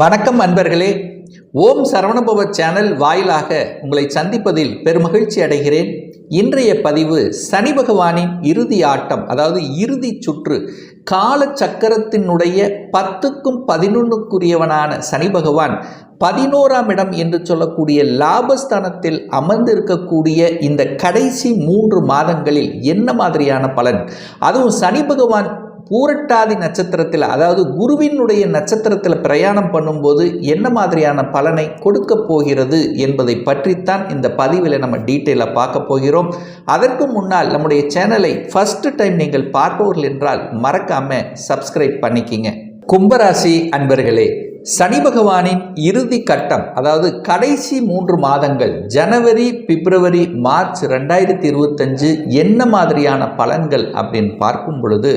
வணக்கம் அன்பர்களே. ஓம் சரவணபவ சேனல் வாயிலாக உங்களை சந்திப்பதில் பெருமகிழ்ச்சி அடைகிறேன். இன்றைய பதிவு சனி பகவானின் இறுதி ஆட்டம் அதாவது இறுதி சுற்று. கால சக்கரத்தினுடைய பத்துக்கும் பதினொன்றுக்குரியவனான சனி பகவான் பதினோராம் இடம் என்று சொல்லக்கூடிய லாபஸ்தானத்தில் அமர்ந்திருக்கக்கூடிய இந்த கடைசி மூன்று மாதங்களில் என்ன மாதிரியான பலன்? அதுவும் சனி பகவான் பூரட்டாதி நட்சத்திரத்தில் அதாவது குருவினுடைய நட்சத்திரத்தில் பிரயாணம் பண்ணும்போது என்ன மாதிரியான பலனை கொடுக்க போகிறது என்பதை பற்றித்தான் இந்த பதிவில் நம்ம டீட்டெயிலாக பார்க்க போகிறோம். அதற்கு முன்னால் நம்முடைய சேனலை ஃபஸ்ட்டு டைம் நீங்கள் பார்ப்பவர்கள் என்றால் மறக்காமல் சப்ஸ்கிரைப் பண்ணிக்கிங்க. கும்பராசி அன்பர்களே சனி பகவானின் இறுதி கட்டம் அதாவது கடைசி மூன்று மாதங்கள் ஜனவரி பிப்ரவரி மார்ச் ரெண்டாயிரத்தி இருபத்தஞ்சு என்ன மாதிரியான பலன்கள் அப்படின்னு பார்க்கும் பொழுது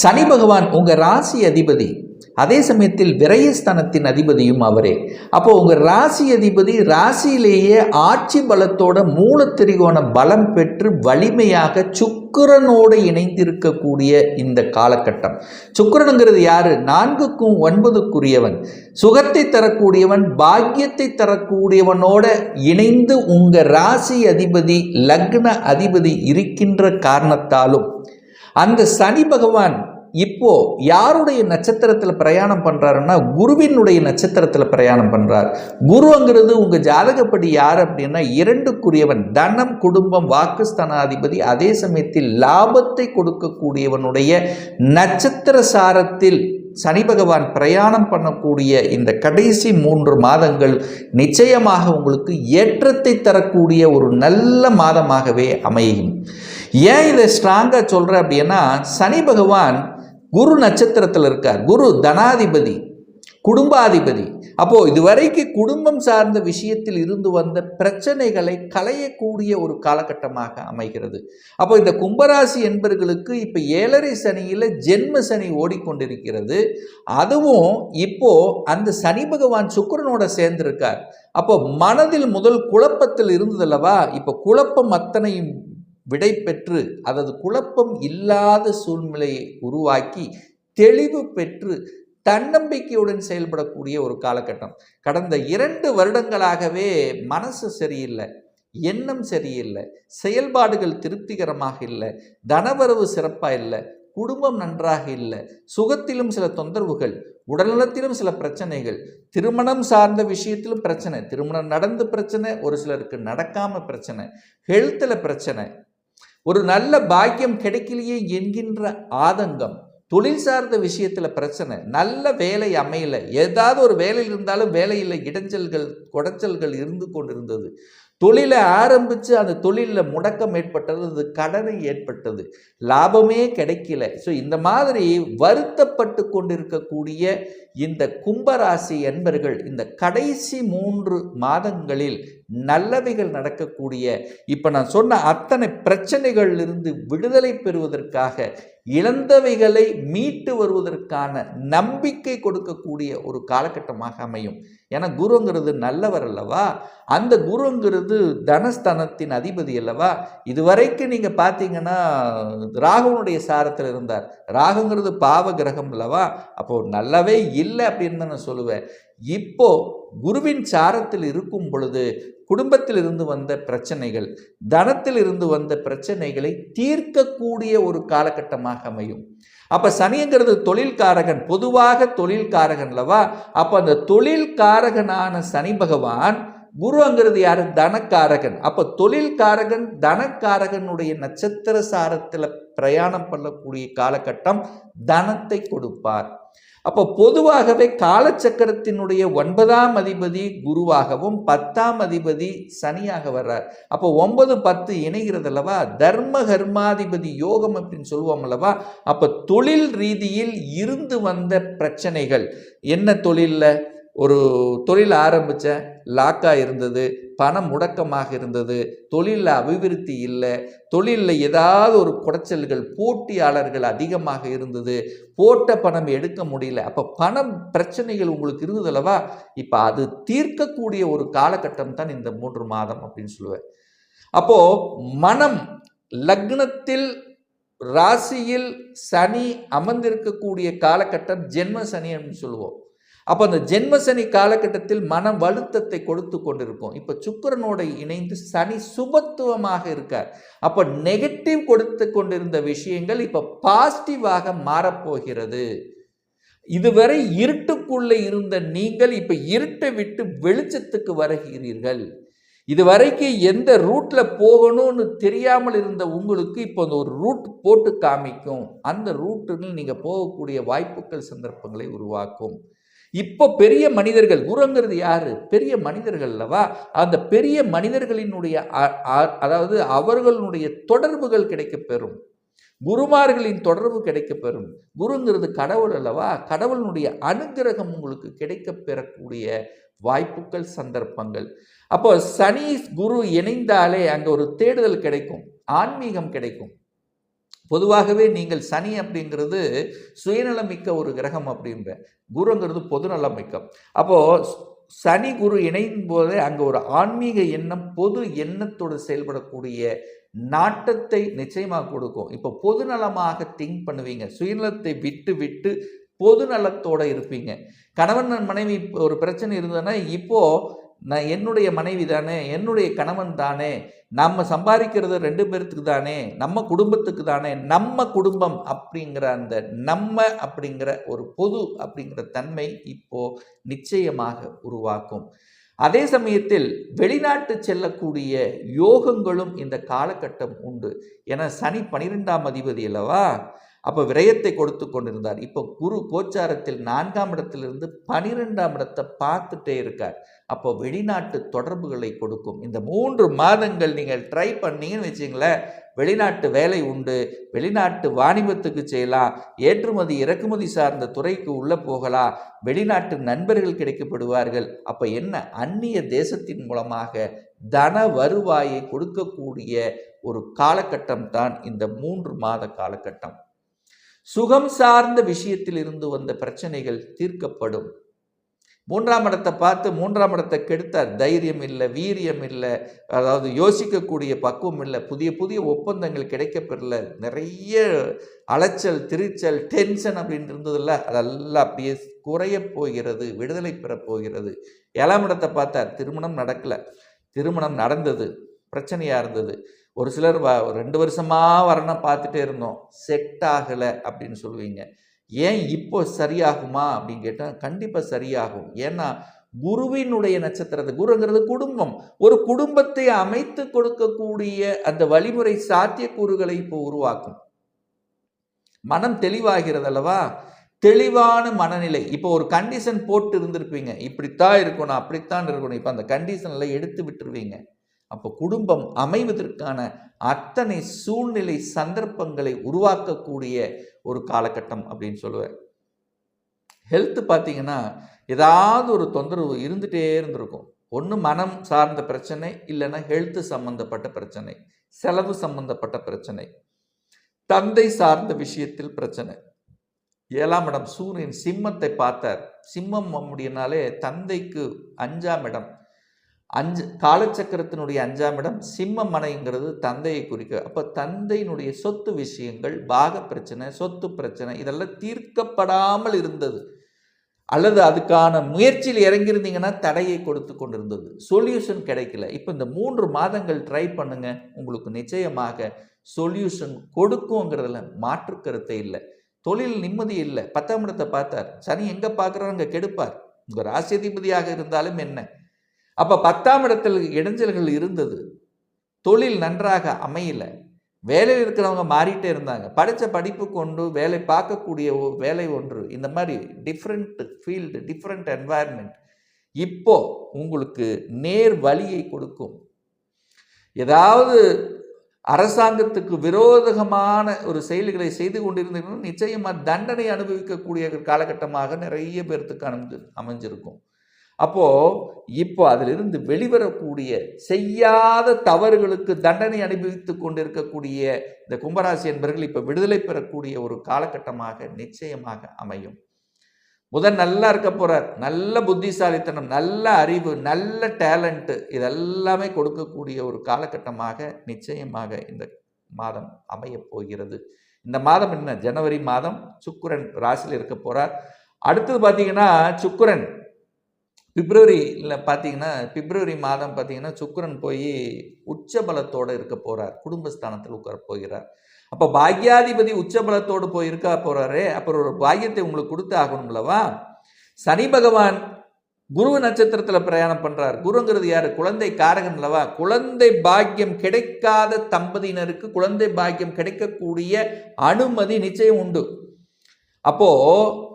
சனி பகவான் உங்கள் ராசி அதிபதி அதே சமயத்தில் விரயஸ்தானத்தின் அதிபதியும் அவரே. அப்போ உங்கள் ராசி அதிபதி ராசியிலேயே ஆட்சி பலத்தோட மூலத்திரிகோண பலம் பெற்று வலிமையாக சுக்கிரனோடு இணைந்திருக்கக்கூடிய இந்த காலகட்டம். சுக்கிரனுங்கிறது யாரு? நான்குக்கும் ஒன்பதுக்குரியவன். சுகத்தை தரக்கூடியவன் பாக்கியத்தை தரக்கூடியவனோட இணைந்து உங்கள் ராசி அதிபதி லக்ன அதிபதி இருக்கின்ற காரணத்தாலும் அந்த சனி பகவான் இப்போ யாருடைய நட்சத்திரத்தில் பிரயாணம் பண்ணுறாருன்னா குருவினுடைய நட்சத்திரத்தில் பிரயாணம் பண்ணுறார் குருங்கிறது உங்கள் ஜாதகப்படி யார் அப்படின்னா இரண்டுக்குரியவன். தனம் குடும்பம் வாக்குஸ்தானாதிபதி. அதே சமயத்தில் லாபத்தை கொடுக்கக்கூடியவனுடைய நட்சத்திர சாரத்தில் சனி பகவான் பிரயாணம் பண்ணக்கூடிய இந்த கடைசி மூன்று மாதங்கள் நிச்சயமாக உங்களுக்கு ஏற்றத்தை தரக்கூடிய ஒரு நல்ல மாதமாகவே அமையும். ஏன் இதை ஸ்ட்ராங்காக சொல்கிறேன் அப்படின்னா சனி பகவான் குரு நட்சத்திரத்தில் இருக்கார். குரு தனாதிபதி குடும்பாதிபதி. அப்போது இதுவரைக்கு குடும்பம் சார்ந்த விஷயத்தில் இருந்து வந்த பிரச்சனைகளை களையக்கூடிய ஒரு காலகட்டமாக அமைகிறது. அப்போ இந்த கும்பராசி என்பர்களுக்கு இப்போ ஏழரை சனியில் ஜென்ம சனி ஓடிக்கொண்டிருக்கிறது. அதுவும் இப்போ அந்த சனி பகவான் சுக்கரனோட சேர்ந்திருக்கார். அப்போ மனதில் முதல் குழப்பத்தில் இருந்ததல்லவா? இப்போ குழப்பம் அத்தனையும் விடை பெற்று அதாவது குழப்பம் இல்லாத சூழ்நிலையை உருவாக்கி தெளிவு பெற்று தன்னம்பிக்கையுடன் செயல்படக்கூடிய ஒரு காலகட்டம். கடந்த இரண்டு வருடங்களாகவே மனசு சரியில்லை எண்ணம் சரியில்லை செயல்பாடுகள் திருப்திகரமாக இல்லை தனவரவு சிறப்பாக இல்லை குடும்பம் நன்றாக இல்லை சுகத்திலும் சில தொந்தரவுகள் உடல்நலத்திலும் சில பிரச்சனைகள் திருமணம் சார்ந்த விஷயத்திலும் பிரச்சனை திருமணம் நடந்து பிரச்சனை ஒரு சிலருக்கு நடக்காம பிரச்சனை ஹெல்த்தில் பிரச்சனை. ஒரு நல்ல பாக்கியம் கிடைக்கலையே என்கின்ற ஆதங்கம் தொழில் சார்ந்த விஷயத்தில் பிரச்சனை. நல்ல வேலை அமையல. ஏதாவது ஒரு வேலையில் இருந்தாலும் வேலையில் இடைஞ்சல்கள் குடைச்சல்கள் இருந்து கொண்டிருந்தது. தொழிலை ஆரம்பித்து அந்த தொழிலில் முடக்கம் ஏற்பட்டது. அது கடனை ஏற்பட்டது. லாபமே கிடைக்கல. ஸோ இந்த மாதிரி வருத்தப்பட்டு கொண்டிருக்கக்கூடிய இந்த கும்பராசி என்பர்கள் இந்த கடைசி மூன்று மாதங்களில் நல்லவைகள் நடக்கக்கூடிய இப்போ நான் சொன்ன அத்தனை பிரச்சனைகளிலிருந்து விடுதலை பெறுவதற்காக இழந்தவைகளை மீட்டு வருவதற்கான நம்பிக்கை கொடுக்கக்கூடிய ஒரு காலகட்டமாக அமையும். ஏன்னா குருங்கிறது நல்லவர் அல்லவா? அந்த குருங்கிறது தனஸ்தனத்தின் அதிபதி அல்லவா? இதுவரைக்கும் நீங்கள் பார்த்தீங்கன்னா ராகுவனுடைய சாரத்தில் இருந்தார். ராகுங்கிறது பாவ கிரகம் அல்லவா? அப்போது நல்லவே இல்லை அப்படின்னு நான் சொல்லுவேன். இப்போ குருவின் சாரத்தில் இருக்கும் பொழுது குடும்பத்தில் இருந்து வந்த பிரச்சனைகள் தனத்தில் இருந்து வந்த பிரச்சனைகளை தீர்க்கக்கூடிய ஒரு காலகட்டமாக அமையும். அப்ப சனிங்கிறது தொழில்காரகன் பொதுவாக தொழில்காரகன் அல்லவா? அப்ப அந்த தொழில்காரகனான சனி பகவான் குருங்கிறது யாரு? தனக்காரகன். அப்ப தொழில்காரகன் தனக்காரகனுடைய நட்சத்திர சாரத்தில் பிரயாணம் பண்ணக்கூடிய காலகட்டம் தனத்தை கொடுப்பார். அப்போ பொதுவாகவே காலச்சக்கரத்தினுடைய ஒன்பதாம் அதிபதி குருவாகவும் பத்தாம் அதிபதி சனியாக வர்றார். அப்போ ஒன்பது பத்து இணைகிறது அல்லவா தர்ம கர்மாதிபதி யோகம் அப்படின்னு சொல்லுவோம் அல்லவா? அப்போ தொழில் ரீதியில் இருந்து வந்த பிரச்சனைகள். என்ன தொழிலில்? ஒரு தொழில் ஆரம்பித்தேன் லாக்காக இருந்தது பணம் முடக்கமாக இருந்தது தொழிலில் அபிவிருத்தி இல்லை தொழிலில் ஏதாவது ஒரு குடைச்சல்கள் போட்டியாளர்கள் அதிகமாக இருந்தது போட்ட பணம் எடுக்க முடியல. அப்போ பணம் பிரச்சனைகள் உங்களுக்கு இருந்தது அல்லவா? இப்போ அது தீர்க்கக்கூடிய ஒரு காலகட்டம் தான் இந்த மூன்று மாதம் அப்படின்னு சொல்லுவேன். அப்போது மனம் லக்னத்தில் ராசியில் சனி அமர்ந்திருக்கக்கூடிய காலகட்டம் ஜென்ம சனி அப்படின்னு சொல்லுவோம். அப்போ அந்த ஜென்மசனி காலகட்டத்தில் மனம் வலுத்தத்தை கொடுத்து கொண்டிருக்கும் இப்போ சுக்கரனோட இணைந்து சனி சுபத்துவமாக இருக்கார். அப்போ நெகட்டிவ் கொடுத்து கொண்டிருந்த விஷயங்கள் இப்போ பாசிட்டிவாக மாறப்போகிறது. இதுவரை இருட்டுக்குள்ளே இருந்த நீங்கள் இப்போ இருட்டை விட்டு வெளிச்சத்துக்கு வருகிறீர்கள். இதுவரைக்கும் எந்த ரூட்ல போகணும்னு தெரியாமல் இருந்த உங்களுக்கு இப்போ அந்த ஒரு ரூட் போட்டு காமிக்கும். அந்த ரூட்டில் நீங்கள் போகக்கூடிய வாய்ப்புகள் சந்தர்ப்பங்களை உருவாக்கும். இப்போ பெரிய மனிதர்கள் குருங்கிறது யாரு? பெரிய மனிதர்கள் அல்லவா? அந்த பெரிய மனிதர்களினுடைய அதாவது அவர்களுடைய தொடர்புகள் கிடைக்கப் பெறும் குருமார்களின் தொடர்பு கிடைக்கப் பெறும் குருங்கிறது கடவுள் அல்லவா? கடவுளினுடைய அனுக்கிரகம் உங்களுக்கு கிடைக்கப் பெறக்கூடிய வாய்ப்புகள் சந்தர்ப்பங்கள். அப்போ சனி குரு இணைந்தாலே அங்கே ஒரு தேடுதல் கிடைக்கும். ஆன்மீகம் கிடைக்கும். பொதுவாகவே நீங்கள் சனி அப்படிங்கிறது சுயநலமிக்க ஒரு கிரகம் அப்படின்ற குருங்கிறது பொதுநலமிக்கம். மிக்க அப்போது சனி குரு இணையும் போதே அங்கே ஒரு ஆன்மீக எண்ணம் பொது எண்ணத்தோடு செயல்படக்கூடிய நாட்டத்தை நிச்சயமாக கொடுக்கும். இப்போ பொதுநலமாக திங்க் பண்ணுவீங்க. சுயநலத்தை விட்டு விட்டு பொதுநலத்தோடு இருப்பீங்க. கணவன் மனைவி ஒரு பிரச்சனை இருந்ததுன்னா இப்போது நான் என்னுடைய மனைவி தானே என்னுடைய கணவன் தானே நம்ம சம்பாதிக்கிறது ரெண்டு பேர்த்துக்கு தானே நம்ம குடும்பத்துக்கு தானே நம்ம குடும்பம் அப்படிங்கிற அந்த நம்ம அப்படிங்கிற ஒரு பொது அப்படிங்கிற தன்மை இப்போ நிச்சயமாக உருவாக்கும். அதே சமயத்தில் வெளிநாட்டு செல்லக்கூடிய யோகங்களும் இந்த காலகட்டம் உண்டு. ஏன்னா சனி பனிரெண்டாம் அதிபதி அல்லவா? அப்போ விரயத்தை கொடுத்து கொண்டிருந்தார். இப்போ குரு கோச்சாரத்தில் நான்காம் இடத்திலிருந்து பனிரெண்டாம் இடத்தை பார்த்துட்டே இருக்கார். அப்போ வெளிநாட்டு தொடர்புகளை கொடுக்கும். இந்த மூன்று மாதங்கள் நீங்கள் ட்ரை பண்ணீங்கன்னு வச்சிங்களேன் வெளிநாட்டு வேலை உண்டு வெளிநாட்டு வாணிபத்துக்கு செய்யலாம் ஏற்றுமதி இறக்குமதி சார்ந்த துறைக்கு உள்ளே போகலாம் வெளிநாட்டு நண்பர்கள் கிடைக்கப்படுவார்கள். அப்போ என்ன? அந்நிய தேசத்தின் மூலமாக தன வருவாயை கொடுக்கக்கூடிய ஒரு காலகட்டம் தான் இந்த மூன்று மாத காலகட்டம். சுகம் சார்ந்த விஷயத்தில் இருந்து வந்த பிரச்சனைகள் தீர்க்கப்படும். மூன்றாம் இடத்தை பார்த்து மூன்றாம் இடத்தை கெடுத்தார். தைரியம் இல்லை வீரியம் இல்லை அதாவது யோசிக்கக்கூடிய பக்குவம் இல்லை புதிய புதிய ஒப்பந்தங்கள் கிடைக்கப்பெறல நிறைய அலைச்சல் திரிச்சல் டென்ஷன் அப்படின்னு இருந்ததில்ல அதெல்லாம் அப்படியே குறைய போகிறது விடுதலை பெறப்போகிறது ஏழாம் இடத்தை பார்த்தார். திருமணம் நடக்கல. திருமணம் நடந்தது. பிரச்சனையாக இருந்தது. ஒரு சிலர் வ ரெண்டு வருஷமாக வரணும் பார்த்துட்டே இருந்தோம். செட் ஆகலை அப்படின்னு சொல்லுவீங்க. ஏன் இப்போ சரியாகுமா அப்படின்னு கேட்டால் கண்டிப்பாக சரியாகும். ஏன்னா குருவினுடைய நட்சத்திரத்தை குருங்கிறது குடும்பம். ஒரு குடும்பத்தை அமைத்து கொடுக்கக்கூடிய அந்த வழிமுறை சாத்தியக்கூறுகளை இப்போ உருவாக்கும். மனம் தெளிவாகிறது அல்லவா? தெளிவான மனநிலை. இப்போ ஒரு கண்டிஷன் போட்டு இருந்திருப்பீங்க. இப்படித்தான் இருக்கணும் அப்படித்தான் இருக்கணும். இப்போ அந்த கண்டிஷனில் எடுத்து விட்டுருவீங்க. அப்போ குடும்பம் அமைவதற்கான அத்தனை சூழ்நிலை சந்தர்ப்பங்களை உருவாக்கக்கூடிய ஒரு காலகட்டம் அப்படின்னு சொல்லுவேன். ஹெல்த் பார்த்தீங்கன்னா ஏதாவது ஒரு தொந்தரவு இருந்துகிட்டே இருந்திருக்கும். ஒன்று மனம் சார்ந்த பிரச்சனை இல்லைன்னா ஹெல்த்து சம்பந்தப்பட்ட பிரச்சனை செலவு சம்பந்தப்பட்ட பிரச்சனை தந்தை சார்ந்த விஷயத்தில் பிரச்சனை. ஏழாம் இடம் சூரியன் சிம்மத்தை பார்த்தார். சிம்மம் அப்படின்னாலே தந்தைக்கு அஞ்சாம் இடம் அஞ்சு காலச்சக்கரத்தினுடைய அஞ்சாம் இடம் சிம்ம மனைங்கிறது தந்தையை குறிக்க. அப்போ தந்தையினுடைய சொத்து விஷயங்கள் பாக பிரச்சனை சொத்து பிரச்சனை இதெல்லாம் தீர்க்கப்படாமல் இருந்தது. அல்லது அதுக்கான முயற்சியில் இறங்கியிருந்தீங்கன்னா தடையை கொடுத்து கொண்டிருந்தது. சொல்யூஷன் கிடைக்கல. இப்போ இந்த மூன்று மாதங்கள் ட்ரை பண்ணுங்க. உங்களுக்கு நிச்சயமாக சொல்யூஷன் கொடுக்குங்கிறதுல மாற்று கருத்தை இல்லை. தொழில் நிம்மதி இல்லை. பத்தாம் இடத்தை பார்த்தார். சனி எங்கே பார்க்குறவங்க கெடுப்பார். உங்கள் ராசியதிபதியாக இருந்தாலும் என்ன? அப்போ பத்தாம் இடத்தில் இடைஞ்சல்கள் இருந்தது. தொழில் நன்றாக அமையல. வேலையில் இருக்கிறவங்க மாறிட்டே இருந்தாங்க. படித்த படிப்பு கொண்டு வேலை பார்க்கக்கூடிய ஒ- வேலை ஒன்று. இந்த மாதிரி டிஃப்ரெண்ட் ஃபீல்டு டிஃப்ரெண்ட் என்வாயர்மெண்ட் இப்போ உங்களுக்கு நேர் வழியை கொடுக்கும். ஏதாவது அரசாங்கத்துக்கு விரோதகமான ஒரு செயல்களை செய்து கொண்டிருந்தீங்கன்னா நிச்சயமாக தண்டனை அனுபவிக்கக்கூடிய காலகட்டமாக நிறைய பேர்த்துக்கு அமைஞ்சு அமைஞ்சிருக்கும். அப்போது இப்போ அதிலிருந்து வெளிவரக்கூடிய செய்யாத தவறுகளுக்கு தண்டனை அனுபவித்து கொண்டிருக்கக்கூடிய இந்த கும்பராசி என்பவர்கள் இப்போ விடுதலை பெறக்கூடிய ஒரு காலகட்டமாக நிச்சயமாக அமையும். முதல் நல்லா இருக்க போகிறார் நல்ல புத்திசாலித்தனம் நல்ல அறிவு நல்ல டேலண்ட்டு இதெல்லாமே கொடுக்கக்கூடிய ஒரு காலகட்டமாக நிச்சயமாக இந்த மாதம் அமையப் போகிறது. இந்த மாதம் என்ன? ஜனவரி மாதம் சுக்கிரன் ராசியில் இருக்க போகிறார் அடுத்தது பார்த்தீங்கன்னா சுக்குரன். பிப்ரவரியில் பார்த்தீங்கன்னா பிப்ரவரி மாதம் பார்த்தீங்கன்னா சுக்கிரன் போய் உச்சபலத்தோடு இருக்க போகிறார் குடும்பஸ்தானத்தில் உட்கார போகிறார். அப்போ பாக்யாதிபதி உச்சபலத்தோடு போய் இருக்கா போகிறாரே அப்புறம் ஒரு பாக்கியத்தை உங்களுக்கு கொடுத்து ஆகணும்லவா சனி பகவான் குரு நட்சத்திரத்தில் பிரயாணம் பண்ணுறார் குருங்கிறது யார்? குழந்தை காரகன் அல்லவா? குழந்தை பாக்கியம் கிடைக்காத தம்பதியினருக்கு குழந்தை பாக்கியம் கிடைக்கக்கூடிய அனுமதி நிச்சயம் உண்டு. அப்போது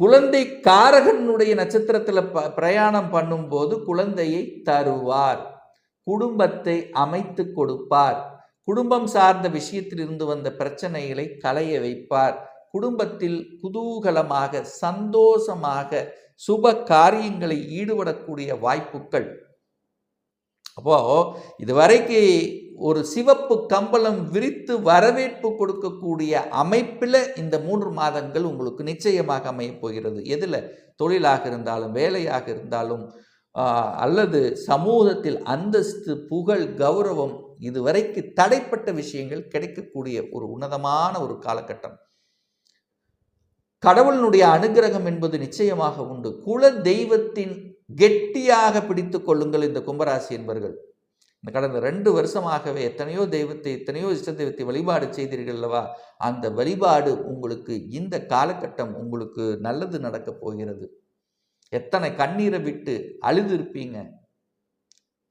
குழந்தை காரகனுடைய நட்சத்திரத்தில் ப பிரயாணம் பண்ணும்போது குழந்தையை தருவார். குடும்பத்தை அமைத்து கொடுப்பார். குடும்பம் சார்ந்த விஷயத்திலிருந்து வந்த பிரச்சனைகளை களைய வைப்பார். குடும்பத்தில் குதூகலமாக சந்தோஷமாக சுப காரியங்களை ஈடுபடக்கூடிய வாய்ப்புகள். அப்போ இதுவரைக்கு ஒரு சிவப்பு கம்பளம் விரித்து வரவேற்பு கொடுக்கக்கூடிய அமைப்பில் இந்த மூன்று மாதங்கள் உங்களுக்கு நிச்சயமாக அமையப் போகிறது. எதில்? தொழிலாக இருந்தாலும் வேலையாக இருந்தாலும் அல்லது சமூகத்தில் அந்தஸ்து புகழ் கௌரவம் இதுவரைக்கு தடைப்பட்ட விஷயங்கள் கிடைக்கக்கூடிய ஒரு உன்னதமான ஒரு காலகட்டம். கடவுளினுடைய அனுகிரகம் என்பது நிச்சயமாக உண்டு. குல தெய்வத்தின் கெட்டியாக பிடித்து கொள்ளுங்கள் இந்த கும்பராசி என்பர்கள். இந்த கடந்த ரெண்டு வருஷமாகவே எத்தனையோ தெய்வத்தை எத்தனையோ இஷ்ட தெய்வத்தை வழிபாடு செய்தீர்கள் அல்லவா? அந்த வழிபாடு உங்களுக்கு இந்த காலகட்டம் உங்களுக்கு நல்லது நடக்கப் போகிறது. எத்தனை கண்ணீரை விட்டு அழுதிருப்பீங்க.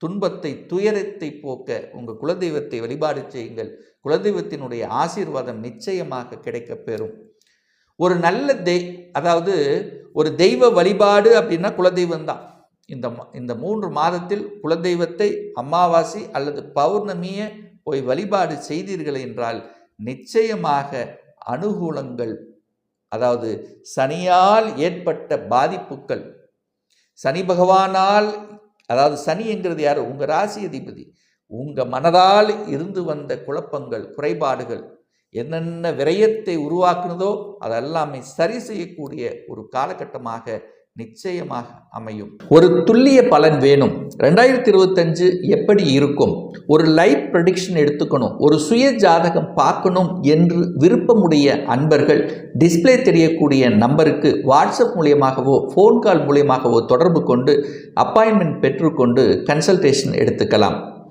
துன்பத்தை துயரத்தை போக்க உங்கள் குலதெய்வத்தை வழிபாடு செய்யுங்கள். குலதெய்வத்தினுடைய ஆசீர்வாதம் நிச்சயமாக கிடைக்கப் பெறும். ஒரு நல்ல தெய் அதாவது ஒரு தெய்வ வழிபாடு அப்படின்னா குலதெய்வம் தான் இந்த இந்த மூன்று மாதத்தில் குலதெய்வத்தை அமாவாசை அல்லது பௌர்ணமியை போய் வழிபாடு செய்தீர்கள் என்றால் நிச்சயமாக அனுகூலங்கள் அதாவது சனியால் ஏற்பட்ட பாதிப்புகள் சனி பகவானால் அதாவது சனி என்கிறது யார்? உங்கள் ராசி அதிபதி. உங்கள் மனதால் இருந்து வந்த குழப்பங்கள் குறைபாடுகள் என்னென்ன விரயத்தை உருவாக்குனதோ அதெல்லாமே சரி செய்யக்கூடிய ஒரு காலகட்டமாக நிச்சயமாக அமையும். ஒரு துல்லிய பலன் வேணும். ரெண்டாயிரத்தி இருபத்தஞ்சு எப்படி இருக்கும்? ஒரு லைவ் ப்ரடிக்ஷன் எடுத்துக்கணும். ஒரு சுய ஜாதகம் பார்க்கணும் என்று விருப்பமுடைய அன்பர்கள் டிஸ்பிளே தெரியக்கூடிய நம்பருக்கு வாட்ஸ்அப் மூலியமாகவோ ஃபோன் கால் மூலியமாகவோ தொடர்பு கொண்டு அப்பாயின்மெண்ட் பெற்றுக்கொண்டு கன்சல்டேஷன் எடுத்துக்கலாம்.